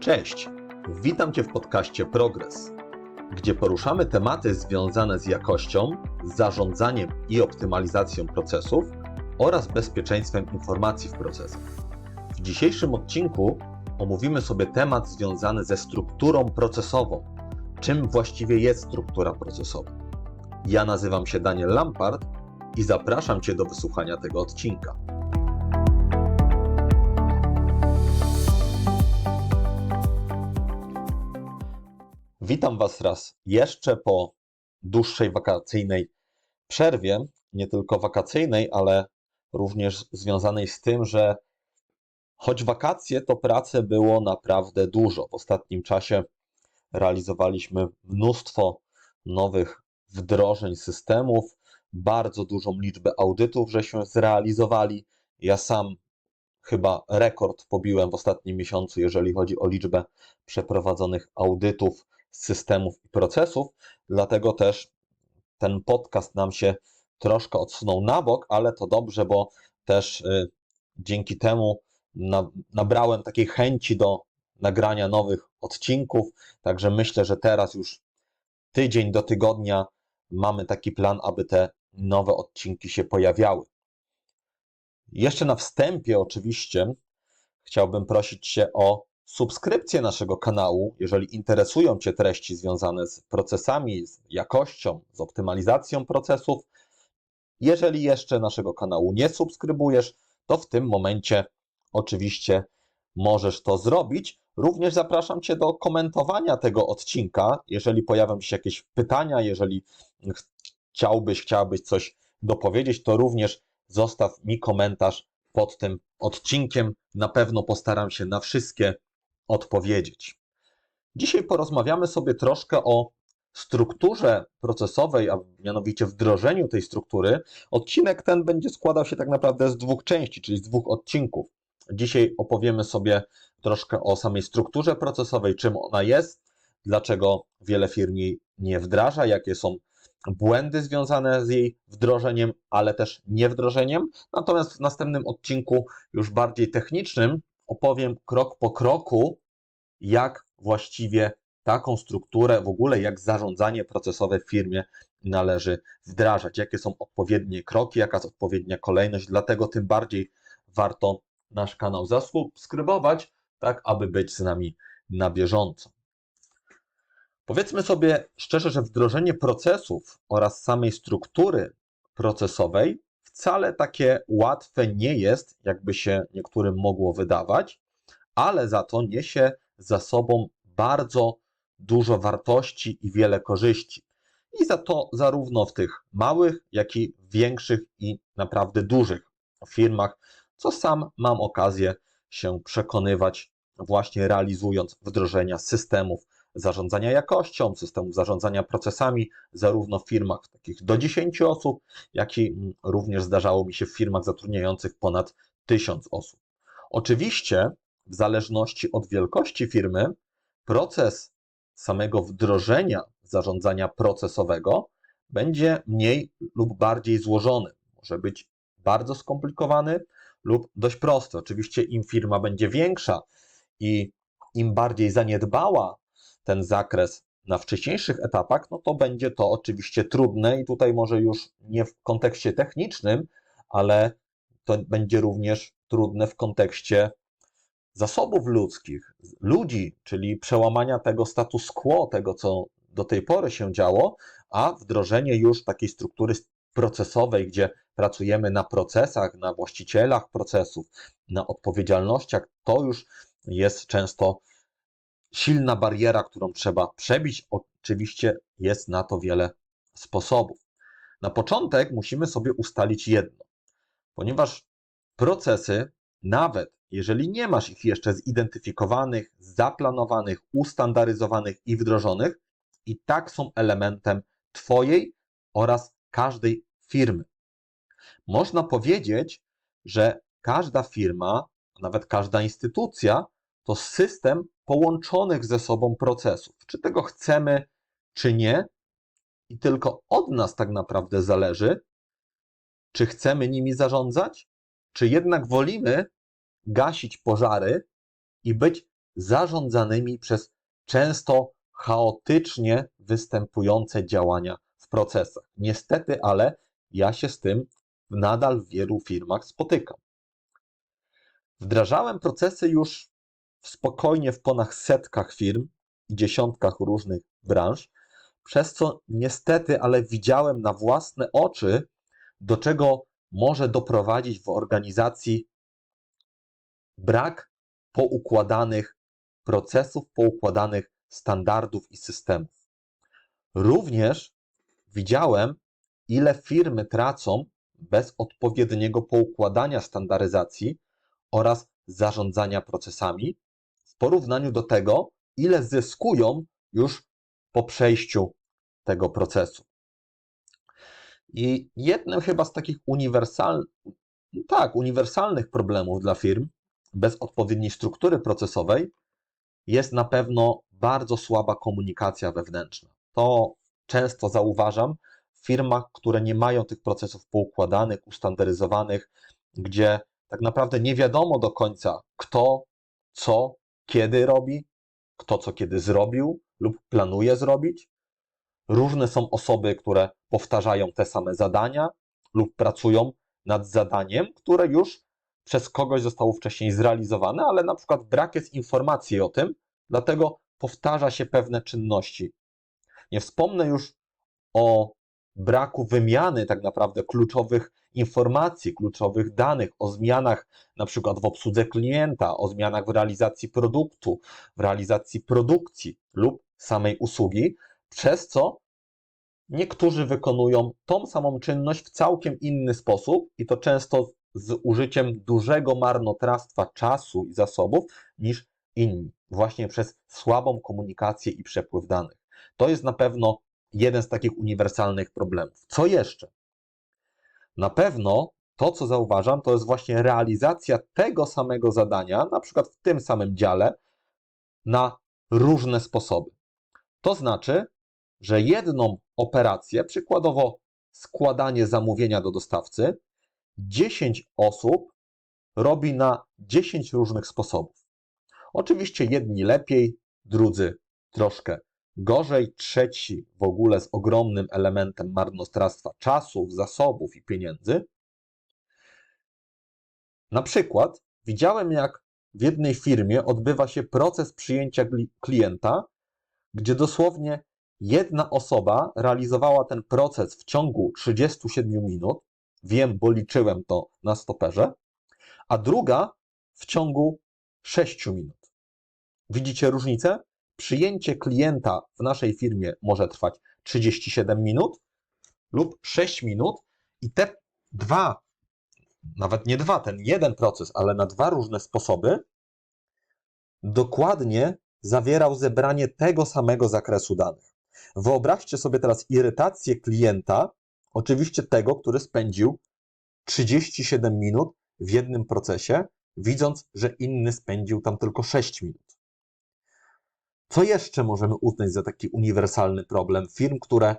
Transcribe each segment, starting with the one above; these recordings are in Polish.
Cześć, witam Cię w podcaście Progres, gdzie poruszamy tematy związane z jakością, zarządzaniem i optymalizacją procesów oraz bezpieczeństwem informacji w procesach. W dzisiejszym odcinku omówimy sobie temat związany ze strukturą procesową. Czym właściwie jest struktura procesowa? Ja nazywam się Daniel Lampard i zapraszam Cię do wysłuchania tego odcinka. Witam Was raz jeszcze po dłuższej wakacyjnej przerwie, nie tylko wakacyjnej, ale również związanej z tym, że choć wakacje, to pracy było naprawdę dużo. W ostatnim czasie realizowaliśmy mnóstwo nowych wdrożeń systemów, bardzo dużą liczbę audytów, żeśmy zrealizowali. Ja sam chyba rekord pobiłem w ostatnim miesiącu, jeżeli chodzi o liczbę przeprowadzonych audytów systemów i procesów, dlatego też ten podcast nam się troszkę odsunął na bok, ale to dobrze, bo też y, dzięki temu na, nabrałem takiej chęci do nagrania nowych odcinków, także myślę, że teraz już tydzień do tygodnia mamy taki plan, aby te nowe odcinki się pojawiały. Jeszcze na wstępie, oczywiście, chciałbym prosić Cię o subskrypcję naszego kanału, jeżeli interesują Cię treści związane z procesami, z jakością, z optymalizacją procesów. Jeżeli jeszcze naszego kanału nie subskrybujesz, to w tym momencie oczywiście możesz to zrobić. Również zapraszam Cię do komentowania tego odcinka, jeżeli pojawią się jakieś pytania, jeżeli chciałbyś, chciałabyś coś dopowiedzieć, to również zostaw mi komentarz pod tym odcinkiem. Na pewno postaram się na wszystkie odpowiedzieć. Dzisiaj porozmawiamy sobie troszkę o strukturze procesowej, a mianowicie wdrożeniu tej struktury. Odcinek ten będzie składał się tak naprawdę z dwóch części, czyli z dwóch odcinków. Dzisiaj opowiemy sobie troszkę o samej strukturze procesowej, czym ona jest, dlaczego wiele firm jej nie wdraża, jakie są błędy związane z jej wdrożeniem, ale też niewdrożeniem. Natomiast w następnym odcinku, już bardziej technicznym, opowiem krok po kroku, jak właściwie taką strukturę, w ogóle jak zarządzanie procesowe w firmie należy wdrażać, jakie są odpowiednie kroki, jaka jest odpowiednia kolejność. Dlatego tym bardziej warto nasz kanał zasubskrybować, tak aby być z nami na bieżąco. Powiedzmy sobie szczerze, że wdrożenie procesów oraz samej struktury procesowej wcale takie łatwe nie jest, jakby się niektórym mogło wydawać, ale za to niesie za sobą bardzo dużo wartości i wiele korzyści. I za to zarówno w tych małych, jak i większych i naprawdę dużych firmach, co sam mam okazję się przekonywać, właśnie realizując wdrożenia systemów zarządzania jakością, systemów zarządzania procesami, zarówno w firmach takich do 10 osób, jak i również zdarzało mi się w firmach zatrudniających ponad 1000 osób. Oczywiście, w zależności od wielkości firmy, proces samego wdrożenia zarządzania procesowego będzie mniej lub bardziej złożony. Może być bardzo skomplikowany lub dość prosty. Oczywiście, im firma będzie większa i im bardziej zaniedbała ten zakres na wcześniejszych etapach, no to będzie to oczywiście trudne i tutaj może już nie w kontekście technicznym, ale to będzie również trudne w kontekście zasobów ludzkich, ludzi, czyli przełamania tego status quo, tego co do tej pory się działo, a wdrożenie już takiej struktury procesowej, gdzie pracujemy na procesach, na właścicielach procesów, na odpowiedzialnościach, to już jest często silna bariera, którą trzeba przebić. Oczywiście jest na to wiele sposobów. Na początek musimy sobie ustalić jedno, ponieważ procesy, nawet jeżeli nie masz ich jeszcze zidentyfikowanych, zaplanowanych, ustandaryzowanych i wdrożonych, i tak są elementem Twojej oraz każdej firmy. Można powiedzieć, że każda firma, nawet każda instytucja to system połączonych ze sobą procesów. Czy tego chcemy, czy nie, i tylko od nas tak naprawdę zależy, czy chcemy nimi zarządzać, czy jednak wolimy gasić pożary i być zarządzanymi przez często chaotycznie występujące działania w procesach. Niestety, ale ja się z tym nadal w wielu firmach spotykam. Wdrażałem procesy już spokojnie w ponad setkach firm i dziesiątkach różnych branż, przez co niestety, ale widziałem na własne oczy, do czego może doprowadzić w organizacji brak poukładanych procesów, poukładanych standardów i systemów. Również widziałem, ile firmy tracą bez odpowiedniego poukładania standaryzacji oraz zarządzania procesami porównaniu do tego, ile zyskują już po przejściu tego procesu. I jednym chyba z takich uniwersalnych, tak, uniwersalnych problemów dla firm bez odpowiedniej struktury procesowej jest na pewno bardzo słaba komunikacja wewnętrzna. To często zauważam w firmach, które nie mają tych procesów poukładanych, ustandaryzowanych, gdzie tak naprawdę nie wiadomo do końca, kto co kiedy robi, kto co kiedy zrobił lub planuje zrobić. Różne są osoby, które powtarzają te same zadania lub pracują nad zadaniem, które już przez kogoś zostało wcześniej zrealizowane, ale na przykład brak jest informacji o tym, dlatego powtarza się pewne czynności. Nie wspomnę już o braku wymiany tak naprawdę kluczowych informacji, kluczowych danych, o zmianach na przykład w obsłudze klienta, o zmianach w realizacji produktu, w realizacji produkcji lub samej usługi, przez co niektórzy wykonują tą samą czynność w całkiem inny sposób i to często z użyciem dużego marnotrawstwa czasu i zasobów niż inni, właśnie przez słabą komunikację i przepływ danych. To jest na pewno jeden z takich uniwersalnych problemów. Co jeszcze? Na pewno to, co zauważam, to jest właśnie realizacja tego samego zadania, na przykład w tym samym dziale, na różne sposoby. To znaczy, że jedną operację, przykładowo składanie zamówienia do dostawcy, 10 osób robi na 10 różnych sposobów. Oczywiście jedni lepiej, drudzy troszkę gorzej, trzeci w ogóle z ogromnym elementem marnotrawstwa czasu, zasobów i pieniędzy. Na przykład widziałem, jak w jednej firmie odbywa się proces przyjęcia klienta, gdzie dosłownie jedna osoba realizowała ten proces w ciągu 37 minut. Wiem, bo liczyłem to na stoperze, a druga w ciągu 6 minut. Widzicie różnicę? Przyjęcie klienta w naszej firmie może trwać 37 minut lub 6 minut i te dwa, nawet nie dwa, ten jeden proces, ale na dwa różne sposoby, dokładnie zawierał zebranie tego samego zakresu danych. Wyobraźcie sobie teraz irytację klienta, oczywiście tego, który spędził 37 minut w jednym procesie, widząc, że inny spędził tam tylko 6 minut. Co jeszcze możemy uznać za taki uniwersalny problem firm, które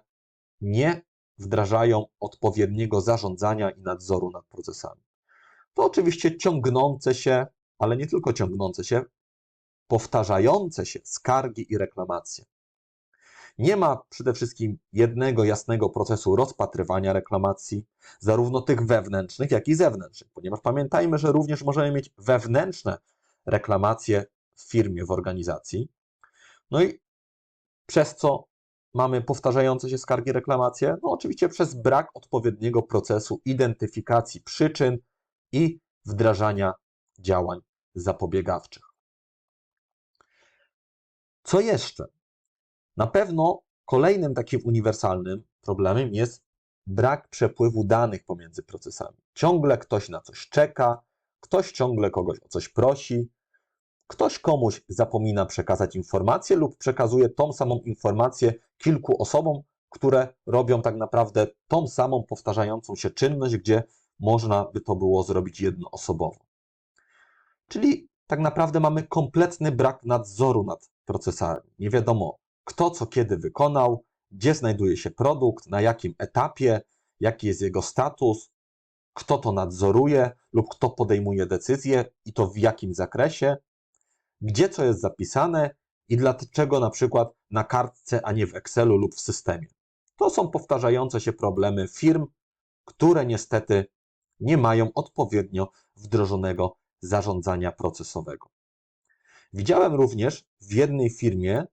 nie wdrażają odpowiedniego zarządzania i nadzoru nad procesami? To oczywiście ciągnące się, ale nie tylko ciągnące się, powtarzające się skargi i reklamacje. Nie ma przede wszystkim jednego jasnego procesu rozpatrywania reklamacji, zarówno tych wewnętrznych, jak i zewnętrznych, ponieważ pamiętajmy, że również możemy mieć wewnętrzne reklamacje w firmie, w organizacji. No i przez co mamy powtarzające się skargi, reklamacje? No oczywiście przez brak odpowiedniego procesu identyfikacji przyczyn i wdrażania działań zapobiegawczych. Co jeszcze? Na pewno kolejnym takim uniwersalnym problemem jest brak przepływu danych pomiędzy procesami. Ciągle ktoś na coś czeka, ktoś ciągle kogoś o coś prosi, ktoś komuś zapomina przekazać informację lub przekazuje tą samą informację kilku osobom, które robią tak naprawdę tą samą powtarzającą się czynność, gdzie można by to było zrobić jednoosobowo. Czyli tak naprawdę mamy kompletny brak nadzoru nad procesami. Nie wiadomo, kto co kiedy wykonał, gdzie znajduje się produkt, na jakim etapie, jaki jest jego status. kto to nadzoruje lub kto podejmuje decyzje i to w jakim zakresie, gdzie co jest zapisane i dlaczego na przykład na kartce, a nie w Excelu lub w systemie. To są powtarzające się problemy firm, które niestety nie mają odpowiednio wdrożonego zarządzania procesowego. Widziałem również w jednej firmie,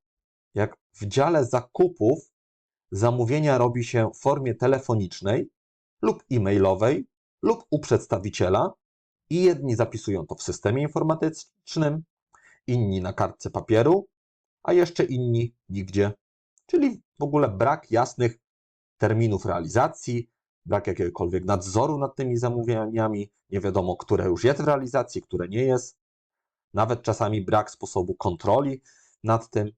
jak w dziale zakupów zamówienia robi się w formie telefonicznej lub e-mailowej lub u przedstawiciela i jedni zapisują to w systemie informatycznym, inni na kartce papieru, a jeszcze inni nigdzie. Czyli w ogóle brak jasnych terminów realizacji, brak jakiegokolwiek nadzoru nad tymi zamówieniami, nie wiadomo, które już jest w realizacji, które nie jest, nawet czasami brak sposobu kontroli nad tym.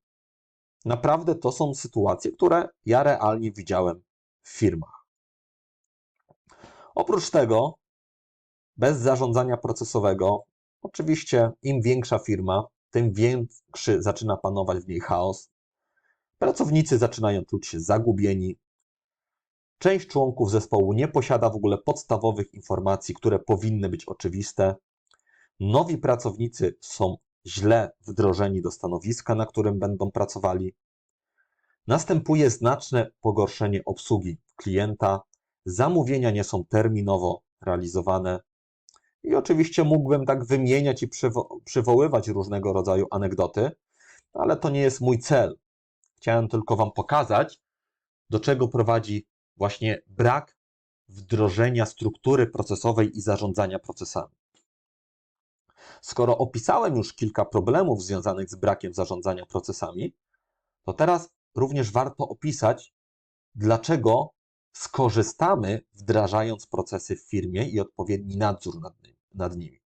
Naprawdę to są sytuacje, które ja realnie widziałem w firmach. Oprócz tego, bez zarządzania procesowego, oczywiście im większa firma, tym większy zaczyna panować w niej chaos. Pracownicy zaczynają czuć się zagubieni. Część członków zespołu nie posiada w ogóle podstawowych informacji, które powinny być oczywiste. Nowi pracownicy są źle wdrożeni do stanowiska, na którym będą pracowali. Następuje znaczne pogorszenie obsługi klienta, zamówienia nie są terminowo realizowane. I oczywiście mógłbym tak wymieniać i przywo przywoływać różnego rodzaju anegdoty, ale to nie jest mój cel. Chciałem tylko Wam pokazać, do czego prowadzi właśnie brak wdrożenia struktury procesowej i zarządzania procesami. Skoro opisałem już kilka problemów związanych z brakiem zarządzania procesami, to teraz również warto opisać, dlaczego skorzystamy, wdrażając procesy w firmie i odpowiedni nadzór nad, nad nimi.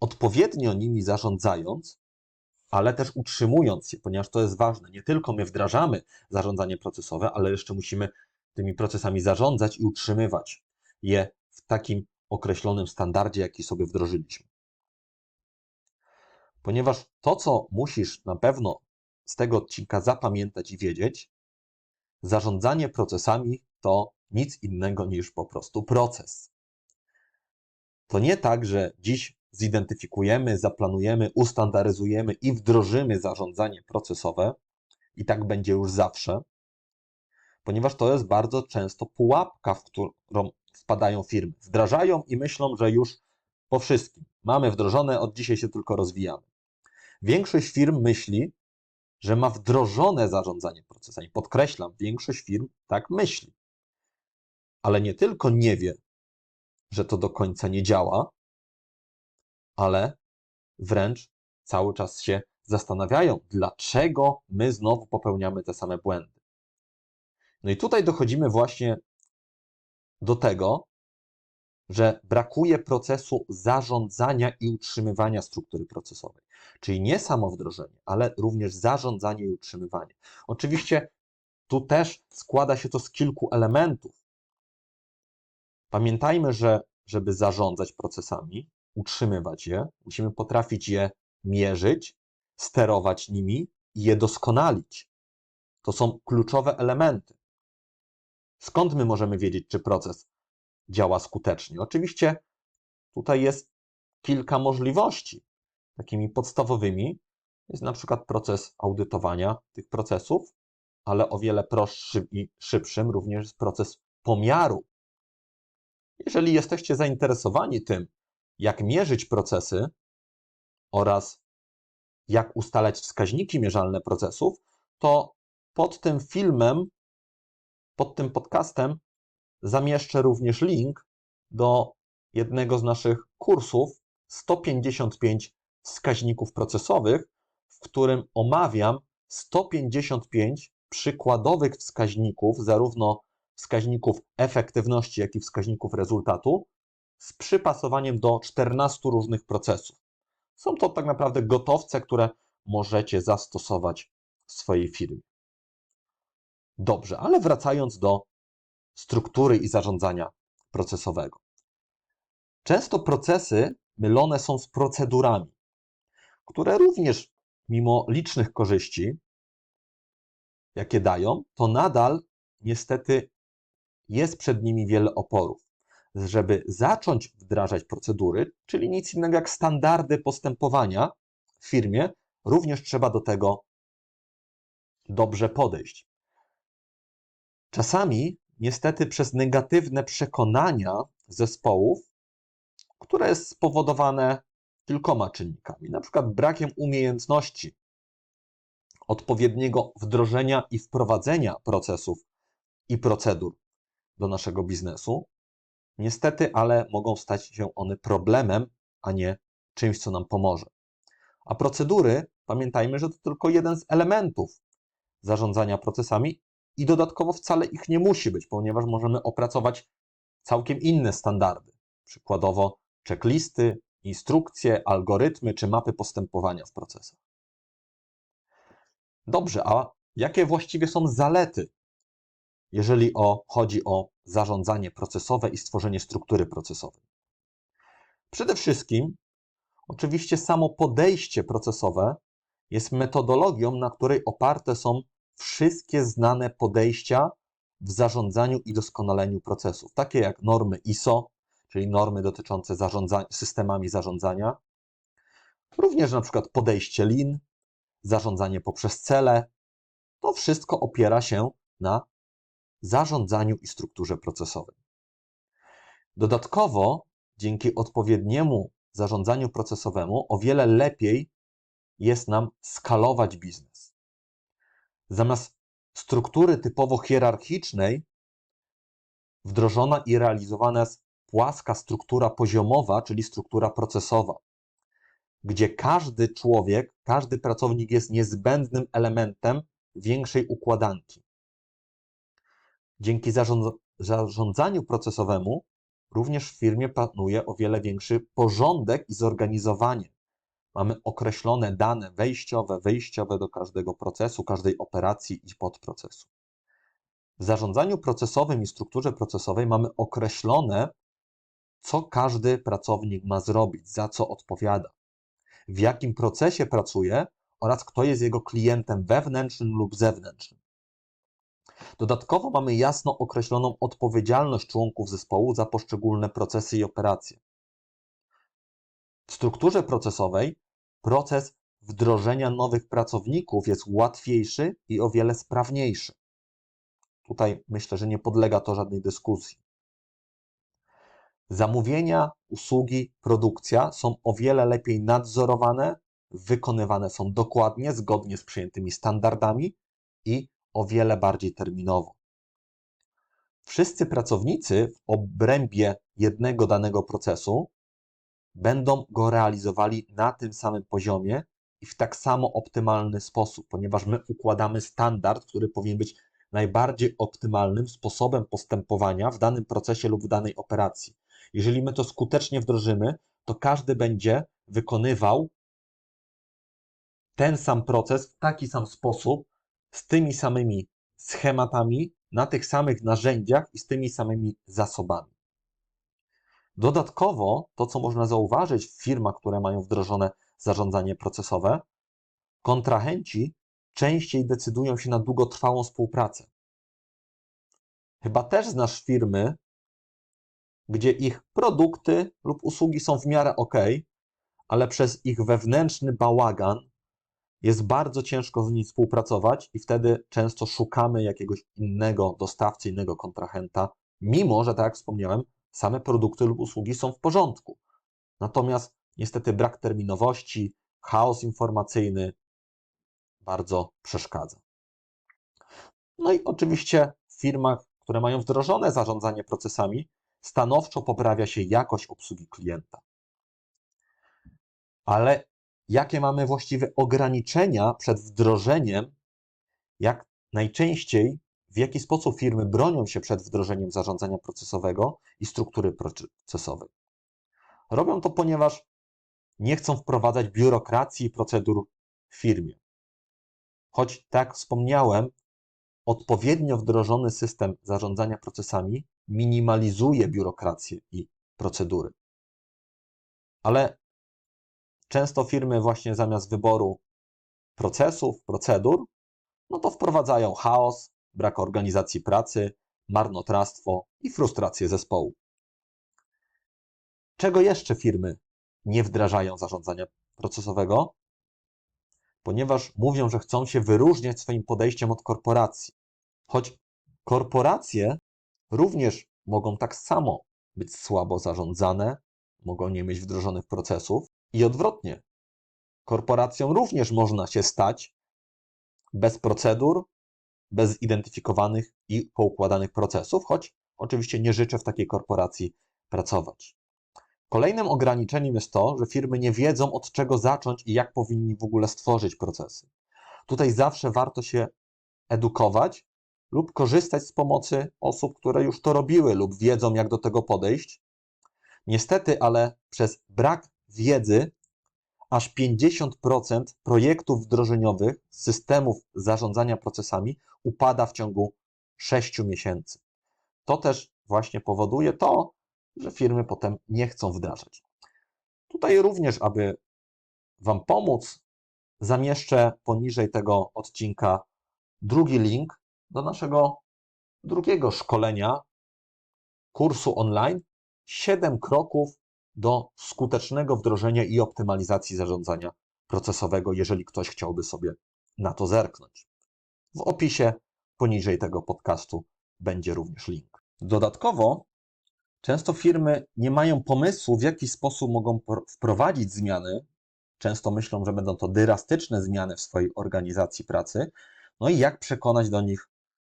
Odpowiednio nimi zarządzając, ale też utrzymując je, ponieważ to jest ważne. Nie tylko my wdrażamy zarządzanie procesowe, ale jeszcze musimy tymi procesami zarządzać i utrzymywać je w takim określonym standardzie, jaki sobie wdrożyliśmy. Ponieważ to, co musisz na pewno z tego odcinka zapamiętać i wiedzieć, zarządzanie procesami to nic innego niż po prostu proces. To nie tak, że dziś zidentyfikujemy, zaplanujemy, ustandaryzujemy i wdrożymy zarządzanie procesowe i tak będzie już zawsze, ponieważ to jest bardzo często pułapka, w którą wpadają firmy. Wdrażają i myślą, że już po wszystkim mamy wdrożone, od dzisiaj się tylko rozwijamy. Większość firm myśli, że ma wdrożone zarządzanie procesami. Podkreślam, większość firm tak myśli. Ale nie tylko nie wie, że to do końca nie działa, ale wręcz cały czas się zastanawiają, dlaczego my znowu popełniamy te same błędy. No i tutaj dochodzimy właśnie do tego, że brakuje procesu zarządzania i utrzymywania struktury procesowej. Czyli nie samo wdrożenie, ale również zarządzanie i utrzymywanie. Oczywiście tu też składa się to z kilku elementów. Pamiętajmy, że żeby zarządzać procesami, utrzymywać je, musimy potrafić je mierzyć, sterować nimi i je doskonalić. To są kluczowe elementy. Skąd my możemy wiedzieć, czy proces działa skutecznie? Oczywiście tutaj jest kilka możliwości. Takimi podstawowymi jest na przykład proces audytowania tych procesów, ale o wiele prostszym i szybszym również jest proces pomiaru. Jeżeli jesteście zainteresowani tym, jak mierzyć procesy oraz jak ustalać wskaźniki mierzalne procesów, to pod tym filmem, pod tym podcastem zamieszczę również link do jednego z naszych kursów 155 wskaźników procesowych, w którym omawiam 155 przykładowych wskaźników, zarówno wskaźników efektywności, jak i wskaźników rezultatu, z przypasowaniem do 14 różnych procesów. Są to tak naprawdę gotowce, które możecie zastosować w swojej firmie. Dobrze, ale wracając do struktury i zarządzania procesowego. Często procesy mylone są z procedurami, które również, mimo licznych korzyści, jakie dają, to nadal niestety jest przed nimi wiele oporów. żeby zacząć wdrażać procedury, czyli nic innego jak standardy postępowania w firmie, również trzeba do tego dobrze podejść. Czasami, niestety, przez negatywne przekonania zespołów, które jest spowodowane kilkoma czynnikami, na przykład brakiem umiejętności odpowiedniego wdrożenia i wprowadzenia procesów i procedur do naszego biznesu, niestety, ale mogą stać się one problemem, a nie czymś, co nam pomoże. A procedury, pamiętajmy, że to tylko jeden z elementów zarządzania procesami i dodatkowo wcale ich nie musi być, ponieważ możemy opracować całkiem inne standardy. Przykładowo checklisty, instrukcje, algorytmy czy mapy postępowania w procesach. Dobrze, a jakie właściwie są zalety, jeżeli o, chodzi o zarządzanie procesowe i stworzenie struktury procesowej? Przede wszystkim, oczywiście, samo podejście procesowe jest metodologią, na której oparte są wszystkie znane podejścia w zarządzaniu i doskonaleniu procesów, takie jak normy ISO, czyli normy dotyczące zarządza systemami zarządzania, również na przykład podejście Lean, zarządzanie poprzez cele. To wszystko opiera się na zarządzaniu i strukturze procesowej. Dodatkowo, dzięki odpowiedniemu zarządzaniu procesowemu, o wiele lepiej jest nam skalować biznes. Zamiast struktury typowo hierarchicznej, wdrożona i realizowana jest płaska struktura poziomowa, czyli struktura procesowa, gdzie każdy człowiek, każdy pracownik jest niezbędnym elementem większej układanki. Dzięki zarządzaniu procesowemu również w firmie panuje o wiele większy porządek i zorganizowanie. Mamy określone dane wejściowe, wyjściowe do każdego procesu, każdej operacji i podprocesu. W zarządzaniu procesowym i strukturze procesowej mamy określone, co każdy pracownik ma zrobić, za co odpowiada, w jakim procesie pracuje oraz kto jest jego klientem wewnętrznym lub zewnętrznym. Dodatkowo mamy jasno określoną odpowiedzialność członków zespołu za poszczególne procesy i operacje. W strukturze procesowej proces wdrożenia nowych pracowników jest łatwiejszy i o wiele sprawniejszy. Tutaj myślę, że nie podlega to żadnej dyskusji. Zamówienia, usługi, produkcja są o wiele lepiej nadzorowane, wykonywane są dokładnie, zgodnie z przyjętymi standardami i o wiele bardziej terminowo. Wszyscy pracownicy w obrębie jednego danego procesu będą go realizowali na tym samym poziomie i w tak samo optymalny sposób, ponieważ my układamy standard, który powinien być najbardziej optymalnym sposobem postępowania w danym procesie lub w danej operacji. Jeżeli my to skutecznie wdrożymy, to każdy będzie wykonywał ten sam proces w taki sam sposób, z tymi samymi schematami, na tych samych narzędziach i z tymi samymi zasobami. Dodatkowo, to co można zauważyć w firmach, które mają wdrożone zarządzanie procesowe, kontrahenci częściej decydują się na długotrwałą współpracę. Chyba też znasz firmy, gdzie ich produkty lub usługi są w miarę ok, ale przez ich wewnętrzny bałagan jest bardzo ciężko z nimi współpracować i wtedy często szukamy jakiegoś innego dostawcy, innego kontrahenta, mimo że, tak jak wspomniałem, same produkty lub usługi są w porządku. Natomiast niestety brak terminowości, chaos informacyjny bardzo przeszkadza. No i oczywiście w firmach, które mają wdrożone zarządzanie procesami, stanowczo poprawia się jakość obsługi klienta. Ale jakie mamy właściwe ograniczenia przed wdrożeniem, jak najczęściej, w jaki sposób firmy bronią się przed wdrożeniem zarządzania procesowego i struktury procesowej. Robią to, ponieważ nie chcą wprowadzać biurokracji i procedur w firmie. Choć, tak wspomniałem, odpowiednio wdrożony system zarządzania procesami minimalizuje biurokrację i procedury. Ale często firmy właśnie zamiast wyboru procesów, procedur, no to wprowadzają chaos, brak organizacji pracy, marnotrawstwo i frustrację zespołu. Czego jeszcze firmy nie wdrażają zarządzania procesowego? Ponieważ mówią, że chcą się wyróżniać swoim podejściem od korporacji. Choć korporacje również mogą tak samo być słabo zarządzane, mogą nie mieć wdrożonych procesów i odwrotnie. Korporacjom również można się stać bez procedur, bez zidentyfikowanych i poukładanych procesów, choć oczywiście nie życzę w takiej korporacji pracować. Kolejnym ograniczeniem jest to, że firmy nie wiedzą od czego zacząć i jak powinni w ogóle stworzyć procesy. Tutaj zawsze warto się edukować lub korzystać z pomocy osób, które już to robiły lub wiedzą, jak do tego podejść. Niestety, ale przez brak wiedzy aż 50% projektów wdrożeniowych systemów zarządzania procesami upada w ciągu 6 miesięcy. To też właśnie powoduje to, że firmy potem nie chcą wdrażać. Tutaj również, aby Wam pomóc, zamieszczę poniżej tego odcinka drugi link do naszego drugiego szkolenia, kursu online 7 kroków do skutecznego wdrożenia i optymalizacji zarządzania procesowego, jeżeli ktoś chciałby sobie na to zerknąć. W opisie poniżej tego podcastu będzie również link. Dodatkowo, często firmy nie mają pomysłu, w jaki sposób mogą wprowadzić zmiany. Często myślą, że będą to drastyczne zmiany w swojej organizacji pracy, no i jak przekonać do nich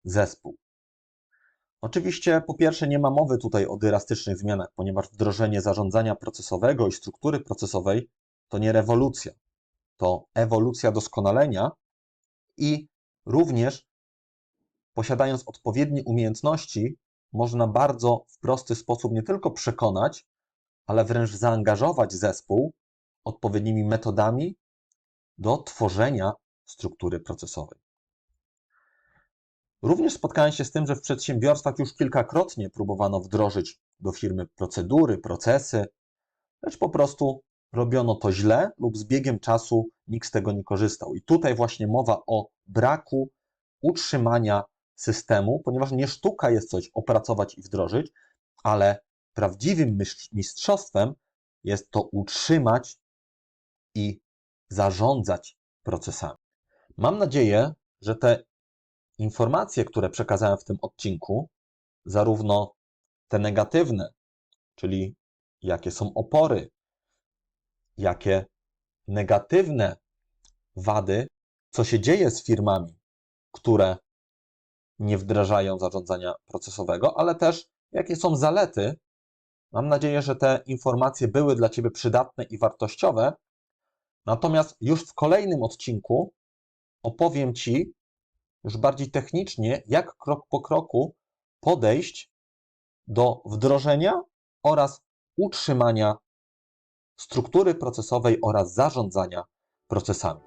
zespół. Oczywiście, po pierwsze, nie ma mowy tutaj o drastycznych zmianach, ponieważ wdrożenie zarządzania procesowego i struktury procesowej to nie rewolucja, to ewolucja doskonalenia i również posiadając odpowiednie umiejętności, można bardzo w prosty sposób nie tylko przekonać, ale wręcz zaangażować zespół odpowiednimi metodami do tworzenia struktury procesowej. Również spotkałem się z tym, że w przedsiębiorstwach już kilkakrotnie próbowano wdrożyć do firmy procedury, procesy, lecz po prostu robiono to źle lub z biegiem czasu nikt z tego nie korzystał. I tutaj właśnie mowa o braku utrzymania systemu, ponieważ nie sztuka jest coś opracować i wdrożyć, ale prawdziwym mistrzostwem jest to utrzymać i zarządzać procesami. Mam nadzieję, że te informacje, które przekazałem w tym odcinku, zarówno te negatywne, czyli jakie są opory, jakie negatywne wady, co się dzieje z firmami, które nie wdrażają zarządzania procesowego, ale też jakie są zalety. Mam nadzieję, że te informacje były dla Ciebie przydatne i wartościowe. Natomiast już w kolejnym odcinku opowiem Ci, już bardziej technicznie, jak krok po kroku podejść do wdrożenia oraz utrzymania struktury procesowej oraz zarządzania procesami.